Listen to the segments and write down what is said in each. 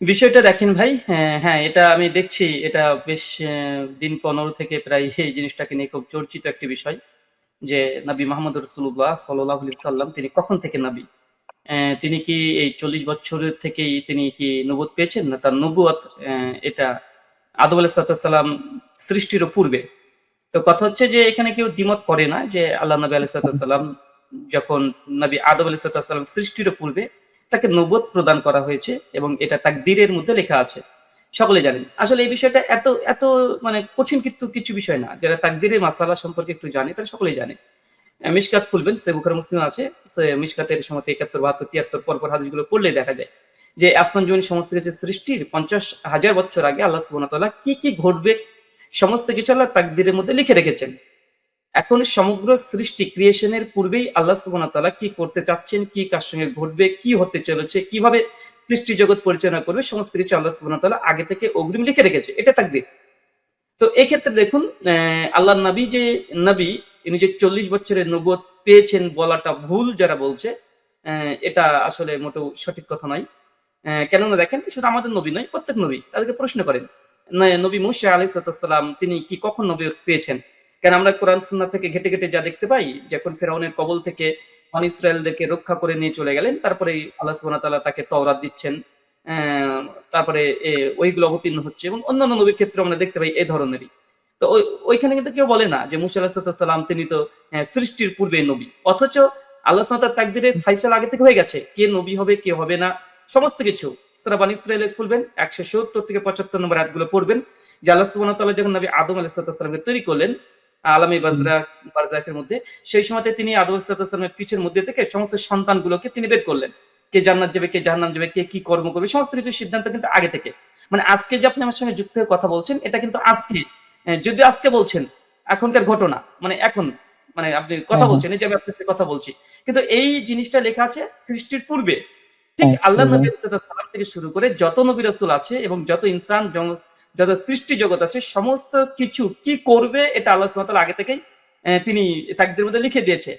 বিষয়টা দেখেন ভাই, হ্যাঁ, হ্যাঁ, এটা আমি দেখছি এটা বেশ দিন ১৫ থেকে প্রায় এই জিনিসটাকে নিয়ে খুব চর্চিত একটি বিষয়। যে নবী মুহাম্মদ রাসূলুল্লাহ সাল্লাল্লাহু আলাইহি সাল্লাম তিনি কখন থেকে নবী? তিনি কি এই ৪০ বছরের থেকেই তিনি কি নবুয়ত পেয়েছেন? না তার নবুয়ত এটা আদম আলাইহিসসালাম সৃষ্টিরও পূর্বে। তো কথা হচ্ছে যে এখানে কেউ দ্বিমত করে না যে আল্লাহ নবী আলাইহিসসালাম যখন নবী আদম আলাইহিসসালাম সৃষ্টিরও পূর্বে তাকে নবুয়ত প্রদান করা হয়েছে এবং এটা তাকদীরের মধ্যে লেখা আছে। সকলে জানেন। আসলে এই বিষয়টা এত এত মানে কঠিন কিন্তু কিছু বিষয় না। যারা তাকদীরের মাসালা সম্পর্কে একটু জানে তারা সকলেই জানে। অ্যা মিশকাত খুলবেন, সে বুখার মুসলিম আছে। সে মিশকাতের সময় ৭১, ৭২, ৭৩ পরপর হাদিসগুলো পড়লেই দেখা যায়। যে আসমান জমিন সমস্ত কিছু সৃষ্টির ৫০,০০০ বছর আগে আল্লাহ তাআলা কি, কি ঘটবে সমস্ত কিছু আল্লাহ তাকদীরের মধ্যে লিখে রেখেছেন। এখন সমগ্র সৃষ্টি ক্রিয়েশনের পূর্বেই আল্লাহ তাআলা কি করতে চাচ্ছেন, কি কার সঙ্গে ঘটবে, কি হতে চলেছে, কীভাবে সৃষ্টি জগৎ পরিচালনা করবে সমস্ত কিছু আল্লাহ তাআলা আগে থেকে অগ্রিম লিখে রেখেছে। এটা তাকদীর। তো এক্ষেত্রে দেখুন অ্যা আল্লাহর নবী যে নবী ইনি যে ৪০ বছরের নবুয়ত পেয়েছেন বলাটা ভুল যারা বলছে, এটা আসলে মোটেও সঠিক কথা নয়। কেননা দেখেন শুধু আমাদের নবী নয়, প্রত্যেক নবী তাদেরকে প্রশ্ন করেন। নবী মূসা আলাইহিস তিনি কি কখন নবী পেয়েছেন? কেন আমরা কোরআন সুন্নাহ থেকে ঘেঁটে, ঘেঁটে যা দেখতে পাই যখন ফেরাউনের কবল থেকে বনী ইসরায়েলদেরকে রক্ষা করে নিয়ে চলে গেলেন। তারপরে আল্লাহ ওয়া তাআলা তাকে তওরাত দিচ্ছেন। তারপরে ওইগুলো অবতীর্ণ হচ্ছে এবং অন্যান্য নবীর ক্ষেত্রে আমরা দেখতে পাই এই ধরনেরই। তো ওইখানে কিন্তু কেউ বলে না যে মুসা তিনি তো অ্যা সৃষ্টির পূর্বেই নবী। অথচ আল্লাহ তাআলার তাকদীরের আগে থেকে হয়ে গেছে। কে নবী হবে, কে হবে না সমস্ত কিছু। সূরা বনী ইসরাইলে খুলবেন ১৭০ থেকে ৭৫ নম্বর আয়াতগুলো পড়বেন। যে আল্লাহ ওয়া যখন নবী আদম আলাইহিস সালামকে তৈরি করলেন আলামে বাজরা বারজাখের মধ্যে সেই সময়তে তিনি আদম সালামের পিঠের মধ্যে থেকে সমস্ত সন্তানগুলোকে তিনি বের করলেন। কে জান্নাত যাবে, কে জাহান্নাম যাবে, কে কি কর্ম করবে সমস্ত কিছু সিদ্ধান্ত কিন্তু আগে থেকে। মানে আজকে যে আপনি আমার সঙ্গে যুক্ত হয়ে কথা বলছেন এটা কিন্তু আজকে যদিও আজকে বলছেন এখনকার ঘটনা মানে এখন মানে আপনি কথা। বলছেন এই যে আমি আপনার সাথে কথা বলছি। কিন্তু এই জিনিসটা লেখা আছে সৃষ্টির পূর্বে। ঠিক আল্লাহ। নবী সালাম থেকে শুরু করে যত নবী রাসূল আছে এবং যত ইনসান যত সৃষ্টি জগৎ আছে সমস্ত কিছু কি করবে এটা আল্লাহ তাআলা আগে থেকেই তিনি তাকদীরের মধ্যে লিখে দিয়েছে।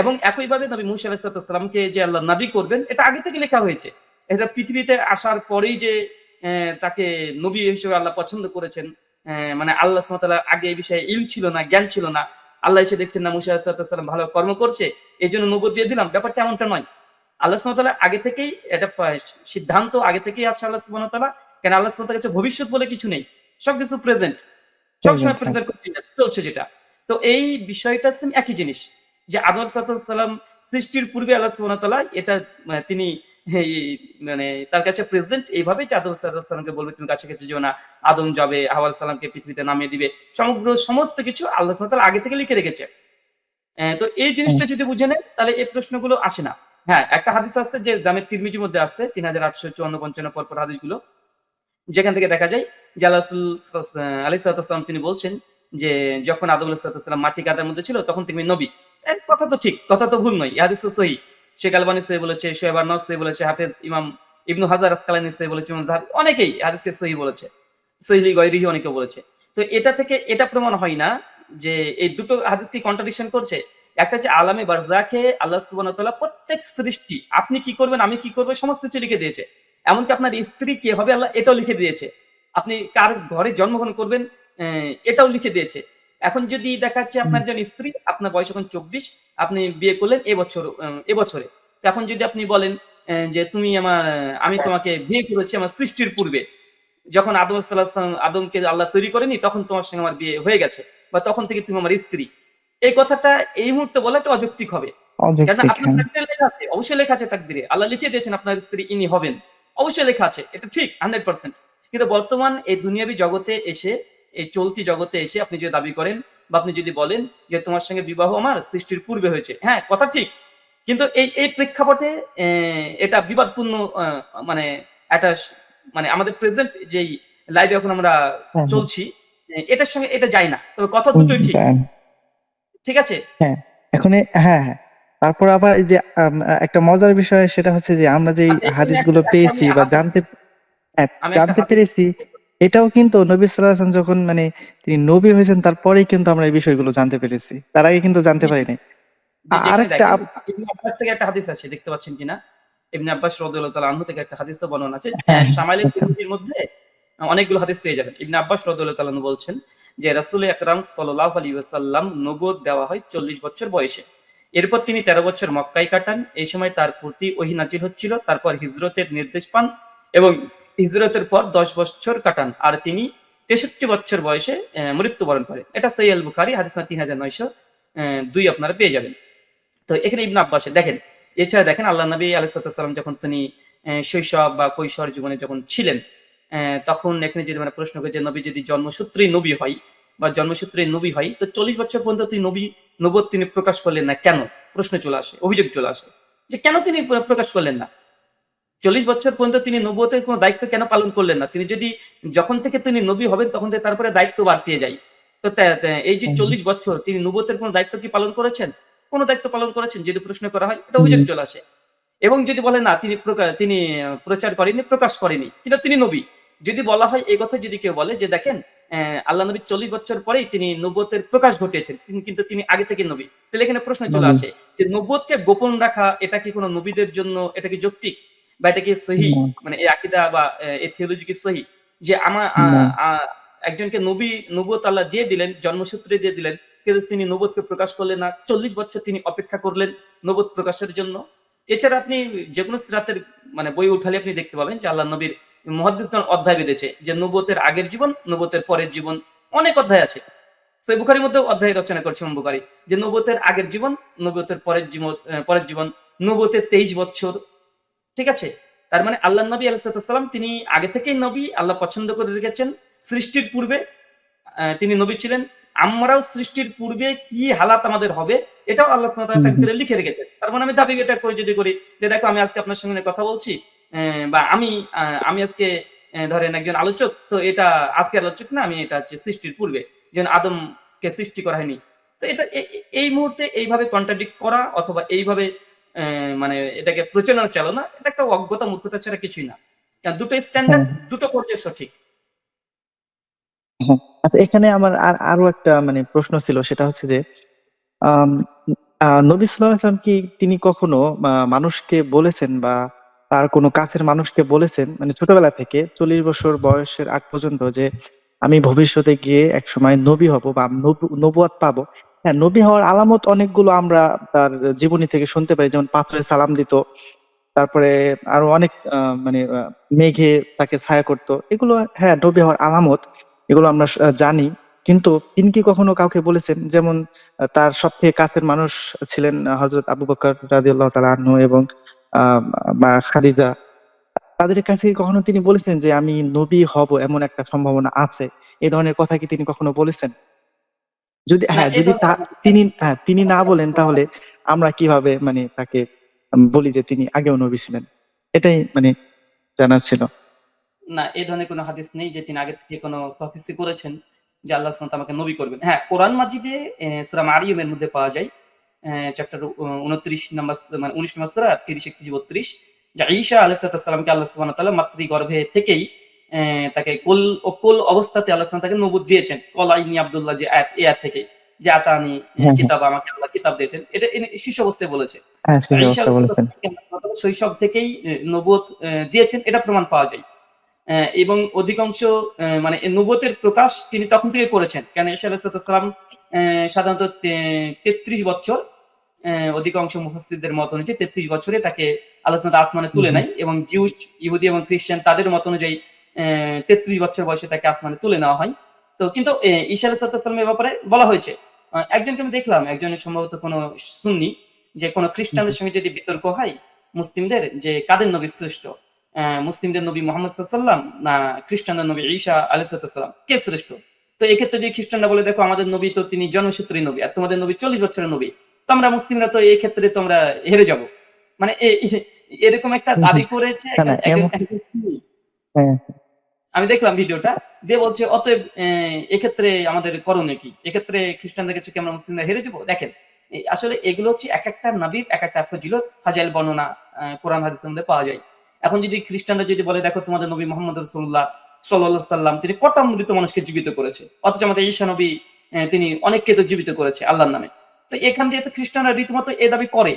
এবং একইভাবে নবী মূসা আলাইহিস যে আল্লাহ নবী করবেন এটা আগে থেকে লেখা হয়েছে। এটা পৃথিবীতে আসার পরেই যে তাকে নবী হিসেবে আল্লাহ পছন্দ করেছেন। মানে আল্লাহ সুবহানাহু আগে এই বিষয়ে ইলম ছিল না, জ্ঞান ছিল না। আল্লাহ এসে দেখছেন না মূসা আলাইহিস সালাম ভালো কর্ম করছে। এই জন্য নবুয়ত দিয়ে দিলাম। ব্যাপারটা এমনটা নয়। আল্লাহ সুবহানাহু আগে থেকেই এটা সিদ্ধান্ত আগে থেকেই আছে আল্লাহ তাআলা। কেন আল্লাহ কাছে ভবিষ্যৎ বলে কিছু নেই। সবকিছু প্রেজেন্ট। সবসময় প্রেজেন্ট, হ্যাঁ। চলছে যেটা। তো এই বিষয়টা সেম একই জিনিস। যে আদম সৃষ্টির পূর্বে আল্লাহ এটা তিনি মানে তার কাছে প্রেজেন্ট এইভাবে যে আদম বলবে তুমি কাছে, কাছে যেও না। আদম যাবে, সালামকে পৃথিবীতে নামিয়ে দিবে। সমগ্র সমস্ত কিছু আল্লাহ সুবহানাহু আগে থেকে লিখে রেখেছে। তো এই জিনিসটা যদি বুঝে নেয় তাহলে এই প্রশ্নগুলো আসে না। হ্যাঁ, একটা হাদিস আছে যে জামে তিরমিজির মধ্যে আছে তিন হাজার আটশো চুয়ান্ন ৩৮৫৪-৫৫ পরপর হাদিসগুলো। যেখান থেকে দেখা যায় রাসূল সাস সালাম তিনি বলছেন যে যখন আদম আলাইহিস সালাম মাটি কাদার মধ্যে ছিল তখন তিনি নবী। কথা তো ঠিক, কথা তো ভুল নয়। এই হাদিস তো সহিহ। শেখ আলবানী সহিহ বলেছে, শোয়েব আরনাউত সহিহ বলেছে, হাফেজ ইমাম ইবনু হাজার আসকালানী সহিহ বলেছে, ইমাম যাহাবী অনেকেই এই হাদিসকে সহিহ বলেছে। সহিহ গায়রিহি অনেকে বলেছে। তো এটা থেকে এটা প্রমাণ হয় না যে এই দুটো হাদিস কি কন্ট্রাডিকশন করছে? একটা হচ্ছে আলামে বারজাখে আল্লাহ তাআলা প্রত্যেক সৃষ্টি আপনি কি করবেন, আমি কি করব সমস্ত কিছু লিখে দিয়েছে। এমনকি আপনার স্ত্রী কে হবে আল্লাহ এটাও লিখে দিয়েছে। আপনি কার ঘরে জন্মগ্রহণ করবেন এটাও লিখে দিয়েছে। এখন যদি দেখা যাচ্ছে আপনার একজন স্ত্রী, আপনার বয়স এখন ২৪, আপনি বিয়ে করলেন এবছর এবছরে। এখন যদি আপনি বলেন যে তুমি আমার আমি তোমাকে বিয়ে করেছি আমার সৃষ্টির পূর্বে। যখন আদম সালাম আদমকে আল্লাহ তৈরি করেনি তখন তোমার সঙ্গে আমার বিয়ে হয়ে গেছে। বা তখন থেকে তুমি আমার স্ত্রী। এই কথাটা এই মুহূর্তে বলা একটু অযৌক্তিক হবে। অযৌক্তিক, আপনার হ্যাঁ। লেখা আছে। অবশ্যই লেখা আছে তাকদীরে। আল্লাহ লিখে দিয়েছেন আপনার স্ত্রী ইনি হবেন। অবশ্যই লেখা আছে। এটা ঠিক 100% কিন্তু বর্তমান এই দুনিয়াবি জগতে এসে এই চলতি জগতে এসে আপনি যদি দাবি করেন বা আপনি যদি বলেন যে তোমার সঙ্গে বিবাহ আমার সৃষ্টির পূর্বে হয়েছে। হ্যাঁ, কথা ঠিক। কিন্তু এই এই প্রেক্ষাপটে এটা বিবাদপূর্ণ মানে একটা মানে আমাদের প্রেজেন্ট যেই লাইভে এখন আমরা হ্যাঁ, হ্যাঁ। চলছি এটার সঙ্গে এটা যায় না। তবে কথা দুটোই ঠিক। ঠিক আছে? হ্যাঁ, এখন হ্যাঁ, হ্যাঁ। তারপর আবার এই যে একটা মজার বিষয় সেটা হচ্ছে যে আমরা একটা হাদিসগুলো পেয়েছি বা হাদিস জানতে হ্যাঁ, জানতে পেরেছি এটাও কিন্তু নবী সাল্লাল্লাহু যখন মানে তিনি নবী হয়েছেন তারপরেই কিন্তু আমরা এই বিষয়গুলো জানতে পেরেছি। তার আগে কিন্তু জানতে জি, পারি নাই। জি, আ যেখানে আরেকটা আব্বাস থেকে একটা হাদিস আছে দেখতে পাচ্ছেন কিনা? ইবনে আব্বাস রাদিয়াল্লাহু তাআলা আনহু থেকে একটা হাদিসে বর্ণনা আছে হ্যাঁ। শামাইলে তিরমিজির মধ্যে অনেকগুলো হাদিস পেয়ে যাবেন ইবনে আব্বাস রাদিয়াল্লাহু তাআলা বলছেন যে রাসূল আকরাম সাল্লাল্লাহু আলাইহি ওয়াসাল্লাম নবুয়ত দেওয়া হয় 40 বছর বয়সে এরপর তিনি 13 বছর মক্কায় কাটান। এই সময় তার প্রতি ওহী নাজিল হচ্ছিল। তারপর হিজরতের নির্দেশ পান এবং হিজরতের পর 10 বছর কাটান। আর তিনি 63 বছর বয়সে মৃত্যুবরণ করেন। এটা আল বুখারী হাদিস 3900 দুই আপনারা পেয়ে যাবেন। তো এখানে ইবনে আব্বাসে দেখেন, এছাড়া দেখেন আল্লাহ নবী আলাইসাল্লাম যখন তিনি শৈশব বা কৈশোর জীবনে যখন ছিলেন তখন এখানে যদি মানে প্রশ্ন করে যে নবী যদি জন্মসূত্রেই নবী হয় বা জন্মসূত্রে নবী হয় তো চল্লিশ বছর পর্যন্ত তিনি নবী নবত তিনি প্রকাশ করলেন না কেন? প্রশ্ন চলে আসে অভিযোগ চলে আসে যে কেন তিনি প্রকাশ করলেন না? চল্লিশ বছর পর্যন্ত তিনি নবতের কোনো দায়িত্ব কেন পালন করলেন না? তিনি যদি যখন থেকে তিনি নবী হবেন তখন থেকে তারপরে দায়িত্ব বাড়তিয়ে যায়। তো এই যে চল্লিশ বছর তিনি নবতের কোনো দায়িত্ব কি পালন করেছেন? কোনো দায়িত্ব পালন করেছেন? যদি প্রশ্ন করা হয় এটা অভিযোগ চলে আসে। এবং যদি বলে না তিনি তিনি প্রচার করেনি প্রকাশ করেনি কিন্তু তিনি নবী। যদি বলা হয় এই কথা যদি কেউ বলে যে দেখেন আল্লাহ নবী চল্লিশ বছর পরেই তিনি নবতের প্রকাশ ঘটিয়েছেন। তিনি কিন্তু তিনি আগে থেকে নবী। তাহলে এখানে প্রশ্ন চলে আসে যে নবতকে গোপন রাখা এটা কি কোনো নবীদের জন্য এটা কি যৌক্তিক? বা এটা কি সহি? মানে এই আকিদা বা এই থিওলজি কি সহি? যে আমার। একজনকে নবী নবুয়ত আল্লাহ দিয়ে দিলেন জন্মসূত্রে দিয়ে দিলেন কিন্তু তিনি নবতকে প্রকাশ করলেন না। চল্লিশ বছর তিনি অপেক্ষা করলেন নবত প্রকাশের জন্য। এছাড়া আপনি যে কোনো সিরাতের মানে বই উঠালে আপনি দেখতে পাবেন যে আল্লাহ নবীর মহাদ্দিস অধ্যায় বেঁধেছে যে নবতের আগের জীবন নবতের পরের জীবন অনেক অধ্যায় আছে। সেই বুখারির মধ্যে অধ্যায় রচনা করছে বুখারী, যে নবতের আগের জীবন নবতের পরের জীবন পরের জীবন নবতের তেইশ বছর, ঠিক আছে? তার মানে আল্লাহ নবী আলাইসালাম তিনি আগে থেকেই নবী, আল্লাহ পছন্দ করে রেখেছেন। সৃষ্টির পূর্বে তিনি নবী ছিলেন। আমরাও সৃষ্টির পূর্বে কি হালাত আমাদের হবে এটাও আল্লাহ। তাকদীরে লিখে রেখেছেন। তার মানে আমি দাবি এটা করে যদি করি যে দেখো আমি আজকে আপনার সঙ্গে কথা বলছি বা আমি আমি আজকে ধরেন একজন আলোচক তো এটা আজকের আলোচক না আমি এটা হচ্ছে সৃষ্টির পূর্বে যেন আদমকে সৃষ্টি করা হয়নি। তো এটা এই মুহূর্তে এইভাবে কন্ট্রাডিক্ট করা অথবা এইভাবে আহ, মানে এটাকে প্রচারণা চালানো এটা একটা অজ্ঞতা মূর্খতা ছাড়া কিছুই না। দুটো স্ট্যান্ডার্ড দুটো পর্যায়ে সঠিক। হ্যাঁ। আচ্ছা এখানে আমার আর, আরও একটা মানে প্রশ্ন ছিল, সেটা হচ্ছে যে নবী ওয়াসাল্লাম কি তিনি কখনো মানুষকে বলেছেন বা তার কোনো কাছের মানুষকে বলেছেন? মানে ছোটবেলা থেকে, চল্লিশ বছর বয়সের আগ পর্যন্ত যে, আমি ভবিষ্যতে গিয়ে এক সময় নবী হব বা নবু- নবুয়াত পাবো। হ্যাঁ নবী হওয়ার আলামত অনেকগুলো আমরা তার জীবনী থেকে শুনতে পারি, যেমন পাথরে সালাম দিত, তারপরে আরও অনেক মানে মেঘে তাকে ছায়া করতো। এগুলো হ্যাঁ নবী হওয়ার আলামত। এগুলো আমরা জানি। কিন্তু তিনি কি কখনো কাউকে বলেছেন? যেমন তার সবথেকে কাছের মানুষ ছিলেন হজরত আবু বকর রাদিয়াল্লাহু তাআলা আনহু এবং খাদিজা। তাদের কাছে কখনো তিনি বলেছেন যে আমি নবী হব এমন একটা সম্ভাবনা আছে এই ধরনের কথা কি তিনি কখনো বলেছেন? যদি হ্যাঁ যদি তা- তিনি হ্যাঁ তিনি না বলেন তাহলে আমরা কীভাবে মানে তাকে বলি যে তিনি আগেও নবী ছিলেন? এটাই মানে জানার ছিল। না এই ধরনের কোনো হাদিস নেই যে তিনি আগে থেকে কোনো প্রফেসি করেছেন যে আল্লাহ সুবহানাহু আমাকে নবী করবেন। হ্যাঁ কোরআন মাজিদে সূরা মারিয়মের মধ্যে পাওয়া যায় চ্যাপ্টার উনত্রিশ নাম্বার মানে উনিশ নম্বর সূরা তিরিশ একত্রিশ বত্রিশ যে ঈসা আলাইহিস সালামকে আল্লাহ সুবহানাহু ওয়া তাআলা মাতৃগর্ভে থেকেই তাকে কোল ও কোল অবস্থাতে আল্লাহ তাকে নবুত দিয়েছেন। কল আইনি আব্দুল্লাহ যে এই আয়াত থেকে যে আতানি হ্যাঁ হ্যাঁ। কিতাব আমাকে আল্লাহ কিতাব দিয়েছেন। এটা শিশু অবস্থায় বলেছে। হ্যাঁ শৈশব থেকেই নবুয়ত দিয়েছেন এটা প্রমাণ পাওয়া যায়। এবং অধিকাংশ মানে এই নবুয়তের প্রকাশ তিনি তখন থেকে করেছেন। কেন আলাইসালাম সাধারণত তেত্রিশ বছর আহ, অধিকাংশ মুফাসসিরদের মত অনুযায়ী তেত্রিশ বছরে তাকে তাআলা আসমানে তুলে নেয় এবং জিউস ইহুদি এবং খ্রিস্টান তাদের মত অনুযায়ী তেত্রিশ বছর বয়সে তাকে আসমানে তুলে নেওয়া হয়। তো কিন্তু আহ, ঈসা আলাইসালামের ব্যাপারে বলা হয়েছে। একজনকে আমি দেখলাম একজনের সম্ভবত কোনো সুন্নি যে কোনো খ্রিস্টানদের সঙ্গে যদি বিতর্ক হয় মুসলিমদের যে কাদের নবী শ্রেষ্ঠ? মুসলিমদের নবী মোহাম্মদ সাল্লাম না খ্রিস্টানদের নবী ঈসা আলাইসাল্লাম কে শ্রেষ্ঠ? তো এক্ষেত্রে যে খ্রিস্টানরা বলে দেখো আমাদের নবী তো তিনি জন্মসূত্রী নবী আর তোমাদের নবী চল্লিশ বছরের নবী। তো আমরা মুসলিমরা তো এই ক্ষেত্রে তোমরা হেরে যাব। মানে এরকম একটা দাবি করেছে না একজন না একজন এমন একজন সুন্নি। হ্যাঁ। আমি দেখলাম ভিডিওটা দিয়ে বলছে অতএব আহ, এক্ষেত্রে আমাদের করণীয় কি? এক্ষেত্রে খ্রিস্টানদের কাছে কি আমরা মুসলিমরা হেরে যাব? দেখেন আসলে এগুলো হচ্ছে এক একটা নাবির এক একটা ফজিলত ফাজাইল বর্ণনা আহ, কোরআন হাদিসের মধ্যে পাওয়া যায়। এখন যদি খ্রিস্টানরা যদি বলে, দেখো তোমাদের নবী মোহাম্মদ রসুল্লাহ সাল্লাহ সাল্লাম তিনি কটা মৃত মানুষকে জীবিত করেছে? অথচ আমাদের ঈশা নবী তিনি অনেককে তো জীবিত করেছে আল্লাহর নামে। তো এখান দিয়ে তো খ্রিস্টানরা রীতিমতো এ দাবি করে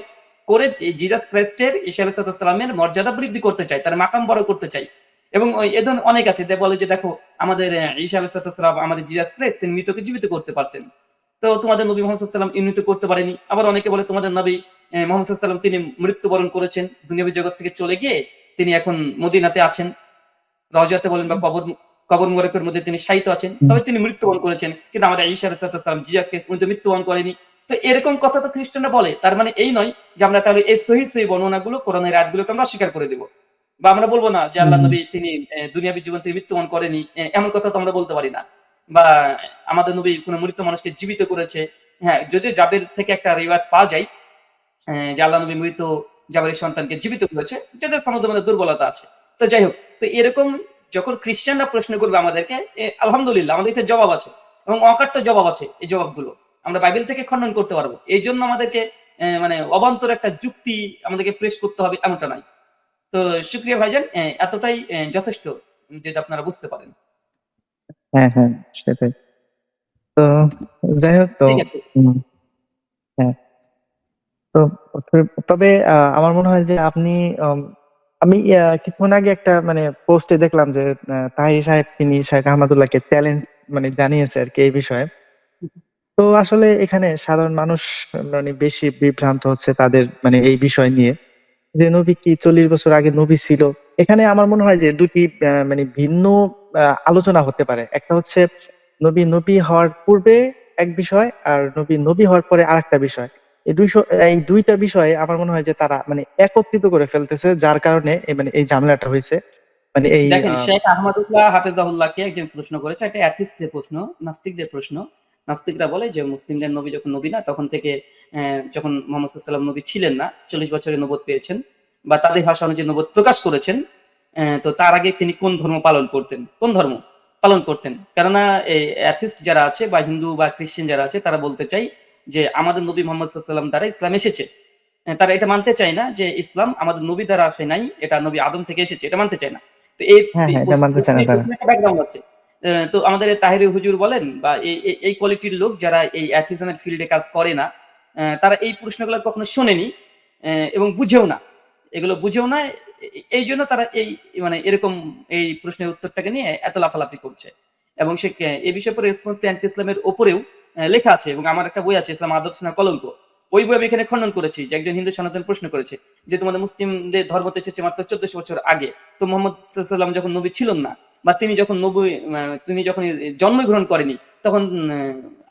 করে জিজাস ক্রাইস্টের ঈশা আলাইসালামের মর্যাদা বৃদ্ধি করতে চায়, তার মাকাম বড় করতে চাই এবং এ ধরনের অনেক আছে, যে বলে যে, দেখো, আমাদের ঈশা আলাইসালাম আমাদের জিজাস ক্রাইস্ট তিনি মৃতকে জীবিত করতে পারতেন। তো তোমাদের নবী মোহাম্মদ সাল্লাম ইমৃত করতে পারেনি। আবার অনেকে বলে, তোমাদের নবী মোহাম্মদ সাল্লাম তিনি মৃত্যুবরণ করেছেন, দুনিয়াবী জগৎ থেকে চলে গিয়ে তিনি এখন মদিনাতে আছেন। রজাতে বলেন বা কবর কবর মোবারকের মধ্যে তিনি শায়িত আছেন। তবে তিনি মৃত্যুবরণ করেছেন। কিন্তু আমাদের ঈশা আলাইসালাম জিজাকে উনি তো মৃত্যুবরণ করেনি তো এরকম কথা তো খ্রিস্টানরা বলে। তার মানে এই নয় যে আমরা তাহলে এই সহি সহি বর্ণনাগুলো কোরআনের রাতগুলোকে আমরা অস্বীকার করে দেব। বা আমরা বলব না যে আল্লাহ নবী তিনি দুনিয়াবী জীবন তিনি মৃত্যুবরণ করেনি এমন কথা তো আমরা বলতে পারি না। বা আমাদের নবী কোনো মৃত মানুষকে জীবিত করেছে। হ্যাঁ যদিও যাদের থেকে একটা রিওয়াজ পাওয়া যায় যে আল্লাহ নবী মৃত জাবের সন্তানকে জীবিত করেছে যাদের সনদের মধ্যে দুর্বলতা আছে। তো যাই হোক তো এরকম যখন খ্রিস্টানরা প্রশ্ন করবে আমাদেরকে আলহামদুলিল্লাহ আমাদের কাছে জবাব আছে এবং অকাট্য জবাব আছে এই জবাবগুলো। আমরা বাইবেল থেকে খণ্ডন করতে পারব। এই জন্য আমাদেরকে মানে অবান্তর একটা যুক্তি আমাদেরকে প্রেস করতে হবে এমনটা নাই তো শুক্রিয়া ভাইজান এতটাই যথেষ্ট যেটা আপনারা বুঝতে পারেন। হ্যাঁ হ্যাঁ সেটাই। তো যাই হোক তো হ্যাঁ। তবে আমার মনে হয় যে আপনি আমি কিছুক্ষণ আগে একটা মানে পোস্টে দেখলাম যে তাহির সাহেব তিনি শেখ আহমদুল্লাহকে চ্যালেঞ্জ মানে জানিয়েছে আর কি এই বিষয়ে। তো আসলে এখানে সাধারণ মানুষ মানে বেশি বিভ্রান্ত হচ্ছে তাদের মানে এই বিষয় নিয়ে। যে নবী কি চল্লিশ বছর আগে নবী ছিল? এখানে আমার মনে হয় যে দুটি মানে ভিন্ন আলোচনা হতে পারে। একটা হচ্ছে নবী নবী হওয়ার পূর্বে এক বিষয়, আর নবী নবী হওয়ার পরে আরেকটা বিষয়। এই দুইশো এই দুইটা বিষয়ে আমার মনে হয় যে তারা মানে একত্রিত করে ফেলতেছে যার কারণে মানে এই ঝামেলাটা হয়েছে। মানে এই দেখেন শেখ আহমদুল্লাহ হাফেজাহুল্লাহকে একজন প্রশ্ন করেছে একটা অ্যাথিস্টদের প্রশ্ন নাস্তিকদের প্রশ্ন। নাস্তিকরা বলে যে মুসলিমদের নবী যখন নবী না তখন থেকে যখন মোহাম্মদ সাল্লাম নবী ছিলেন না চল্লিশ বছরের নবদ পেয়েছেন বা তাদের ভাষা অনুযায়ী নবদ প্রকাশ করেছেন তো তার আগে তিনি কোন ধর্ম পালন করতেন? কোন ধর্ম পালন করতেন? কেননা এই অ্যাথিস্ট যারা আছে বা হিন্দু বা খ্রিস্টান যারা আছে তারা বলতে চাই যে আমাদের নবী মোহাম্মদ সাল্লাম দ্বারা ইসলাম এসেছে। তারা এটা মানতে চায় না যে ইসলাম আমাদের নবী দ্বারা আসে নাই এটা নবী আদম থেকে এসেছে এটা মানতে চায় না। তো এই হ্যাঁ, হ্যাঁ। ব্যাকগ্রাউন্ড আছে। তো আমাদের তাহিরি হুজুর বলেন বা এই কোয়ালিটির লোক যারা এই অ্যাথিজমের ফিল্ডে কাজ করে না তারা এই প্রশ্নগুলো কখনো শোনেনি এবং বুঝেও না। এগুলো বুঝেও না এই জন্য তারা এই মানে এরকম এই প্রশ্নের উত্তরটাকে নিয়ে এত লাফালাফি করছে। এবং সে এই বিষয়ে পরে রেসপন্স অ্যান্টি ইসলামের ওপরেও লেখা আছে এবং আমার একটা বই আছে, ইসলাম আদর্শ না কলঙ্ক। ওই বই আমি এখানে খণ্ডন করেছি, যে একজন হিন্দু সনাতন প্রশ্ন করেছে, যে তোমাদের মুসলিমদের ধর্মতে এসেছে মাত্র চোদ্দশো বছর আগে। তো মোহাম্মদ সাল্লাম যখন নবী ছিলেন না, বা তিনি যখন নবী তিনি যখন জন্মগ্রহণ করেনি, তখন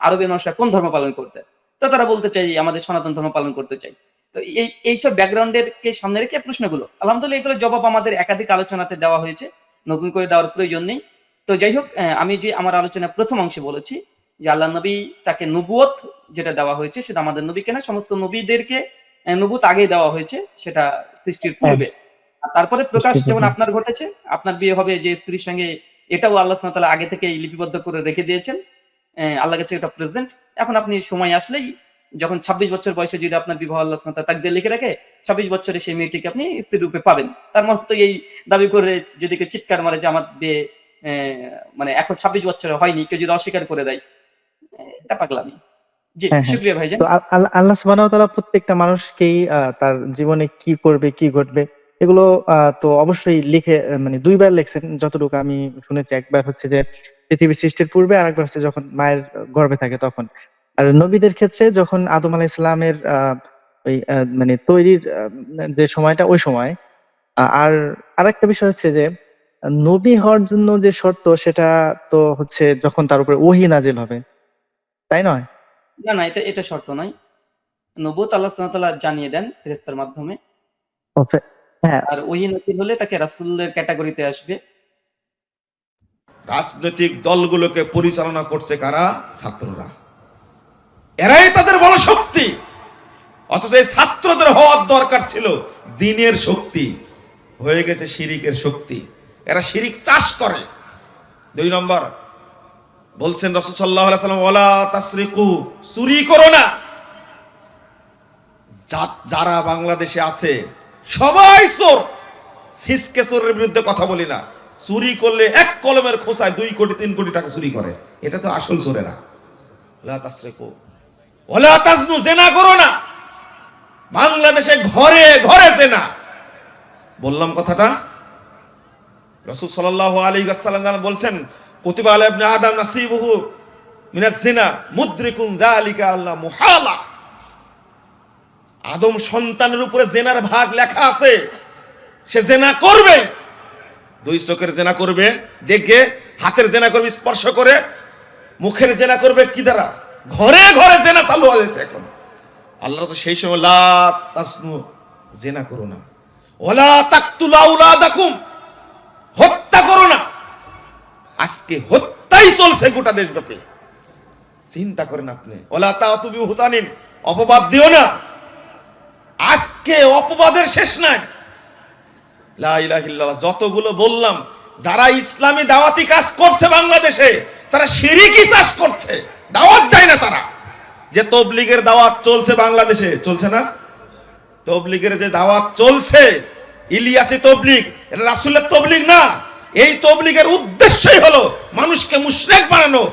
আরবের মানুষরা কোন ধর্ম পালন করতেন তো তারা বলতে চাই আমাদের সনাতন ধর্ম পালন করতে চাই। তো এই, এইসব ব্যাকগ্রাউন্ডের কে সামনে রেখে প্রশ্নগুলো। আলহামদুলিল্লাহ এগুলো জবাব আমাদের একাধিক আলোচনাতে দেওয়া হয়েছে। নতুন করে দেওয়ার প্রয়োজন নেই। তো যাই হোক আমি যে আমার আলোচনার প্রথম অংশে বলেছি যে আল্লাহ নবী তাকে নবুয়ত যেটা দেওয়া হয়েছে সেটা আমাদের নবীকে না সমস্ত নবীদেরকে নবুত আগে দেওয়া হয়েছে সেটা সৃষ্টির পূর্বে। তারপরে প্রকাশ যেমন আপনার ঘটেছে আপনার বিয়ে হবে যে স্ত্রীর সঙ্গে এটাও আল্লাহ ওয়া আগে থেকেই লিপিবদ্ধ করে রেখে দিয়েছেন। আল্লাহ কাছে এটা প্রেজেন্ট এখন আপনি সময় আসলেই যখন 26 বছর বয়সে যদি আপনার বিবাহ আল্লাহ ওয়া তাআলা তাকদীরে লিখে রাখে 26 বছরে সেই মেয়েটিকে আপনি স্ত্রী রূপে পাবেন। তার মানে তো এই দাবি করে যদি কেউ চিৎকার মারে যে আমার বিয়ে আহ, মানে এখন 26 বছরে হয়নি কেউ যদি অস্বীকার করে দেয় এটা পাগলামি। জি হ্যাঁ, হ্যাঁ। ভাইজান। আল- আল্লাহ সুবহানাহু ওয়া তাআলা প্রত্যেকটা মানুষকেই তার জীবনে কি করবে কি ঘটবে এগুলো তো অবশ্যই লিখে মানে দুইবার লিখছেন। যতটুকু আমি শুনেছি একবার হচ্ছে যে পৃথিবী সৃষ্টির পূর্বে আর একবার হচ্ছে যখন মায়ের গর্ভে থাকে তখন। আর নবীদের ক্ষেত্রে যখন আদম আলাহ ইসলামের আহ, ওই মানে তৈরির যে সময়টা ওই সময় আহ, আর আরেকটা বিষয় হচ্ছে যে নবী হওয়ার জন্য যে শর্ত সেটা তো হচ্ছে যখন তার উপরে ওহী নাজিল হবে। তাই নয়? না না এটা এটা শর্ত নয়। নবুত আল্লাহ সুবহানাহু ওয়া তাআলা জানিয়ে দেন ফেরেশতার মাধ্যমে। হ্যাঁ। আর ওহি নকিল হলে তাকে রাসূলের ক্যাটাগরিতে আসবে। রাজনৈতিক দলগুলোকে পরিচালনা করছে কারা? ছাত্ররা। এরাই তাদের বড় শক্তি। অথচ এই ছাত্রদের হওয়ার দরকার ছিল দিনের শক্তি। হয়ে গেছে শিরিকের শক্তি। এরা শিরিক চাষ করে। দুই নম্বর বলছেন রসুল সাল্লাহ সাল্লাম ওলা তাসরিকু চুরি করো না। যারা বাংলাদেশে আছে, সবাই চোর। সিসকে চোরের বিরুদ্ধে কথা বলি না। চুরি করলে এক কলমের খোঁচায় দুই কোটি, তিন কোটি টাকা চুরি করে। এটা তো আসল চোরেরা। জেনা করো না। বাংলাদেশে ঘরে ঘরে জেনা। বললাম কথাটা? রসুল সাল্লাহ আলী আসসালাম বলছেন কুতিবা আলা ইবনে আদম নাসিবুহু আল্লাহ মুহালা। আদম সন্তানের উপরে জেনার ভাগ লেখা আছে, সে জেনা করবে। দুই চোখের জেনা করবে, দেখে হাতের জেনা করবে, স্পর্শ করে, মুখের জেনা করবে কি দ্বারা? ঘরে ঘরে জেনা চালু হয়েছে এখন। আল্লাহ রাসূল সেই সময় জেনা করো না। আউলাদাকুম, হত্যা করো না। আজকে হত্যাই চলছে গোটা দেশব্যাপী। চিন্তা করেন আপনি। ওলা তা তুমি হুতানিন, অপবাদ দিও না। আজকে অপবাদের শেষ নাই। যতগুলো বললাম, যারা ইসলামী দাওয়াতি কাজ করছে বাংলাদেশে, তারা শিরিকি চাষ করছে। দাওয়াত দেয় না তারা। যে তবলিগের দাওয়াত চলছে বাংলাদেশে, চলছে না? তবলিগের যে দাওয়াত চলছে, ইলিয়াসি তবলিগ, এটা রাসূলের তবলিগ না। এই তবলিগের উদ্দেশ্যই হলো মানুষকে মুশরিক বানানো,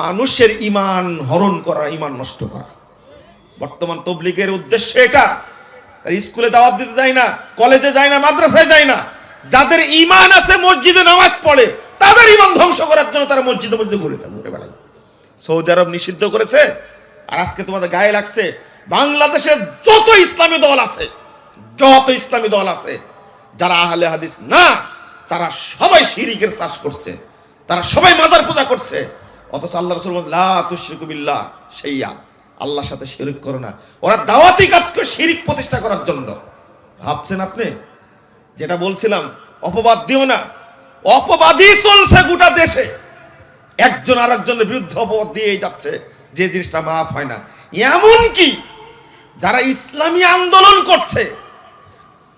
মানুষের ঈমান হরণ করা ইমান নষ্ট করা। বর্তমান তবলিগের উদ্দেশ্য এটা। স্কুলে দাওয়াত দিতে যায় না, কলেজে যায় না, মাদ্রাসায় যায় না। যাদের ঈমান আছে, মসজিদে নামাজ পড়ে, তাদের ইমান ধ্বংস করার জন্য তারা মসজিদে মধ্যে ঘুরে ঘুরে বেড়ায়। সৌদি আরব নিষিদ্ধ করেছে, আর আজকে তোমাদের গায়ে লাগছে বাংলাদেশে যত ইসলামী দল আছে, যত ইসলামী দল আছে, যারা আহলে হাদিস না তারা সবাই শিরিকের চাষ করছে। তারা সবাই মাজার পূজা করছে। অথচ আল্লাহ রসুল লা সেইয়া। আল্লাহর সাথে শিরিক করো না। ওরা দাওয়াতি কাজ করে শিরিক প্রতিষ্ঠা করার জন্য। ভাবছেন আপনি? যেটা বলছিলাম, অপবাদ দিও না। অপবাদই চলছে গোটা দেশে। একজন আর একজনের বিরুদ্ধে অপবাদ দিয়েই যাচ্ছে, যে জিনিসটা মাফ হয় না। এমন কি যারা ইসলামী আন্দোলন করছে,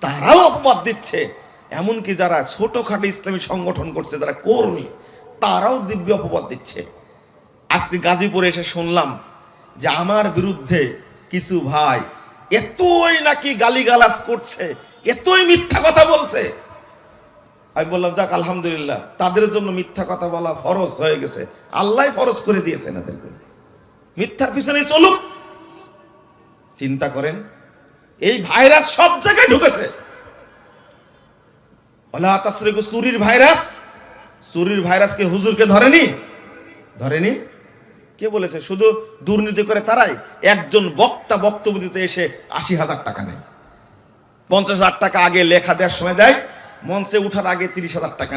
তারাও অপবাদ দিচ্ছে। এমনকি যারা ছোটখাটো ইসলামী সংগঠন করছে, যারা কর্মী, তারাও দিব্য অপবাদ দিচ্ছে। আজকে গাজীপুরে এসে শুনলাম যে আমার বিরুদ্ধে কিছু ভাই এতই নাকি গালিগালাজ করছে, এতই মিথ্যা কথা বলছে। আমি বললাম, যাক, আলহামদুলিল্লাহ, তাদের জন্য মিথ্যা কথা বলা ফরজ হয়ে গেছে। আল্লাহ ফরজ করে দিয়েছেন এদেরকে। মিথ্যার পিছনে চলুক চিন্তা করেন, এই ভাইরাস সব জায়গায় ঢুকেছে। ওলা তাসরিকু চুরির ভাইরাস? চুরির ভাইরাসকে হুজুরকে ধরেনি? ধরেনি? কে বলেছে? শুধু দুর্নীতি করে তারাই? একজন বক্তা বক্তব্য দিতে এসে আশি হাজার টাকা নেয়। পঞ্চাশ হাজার টাকা আগে লেখা দেওয়ার সময় দেয়, মঞ্চে উঠার আগে তিরিশ হাজার টাকা নেয়।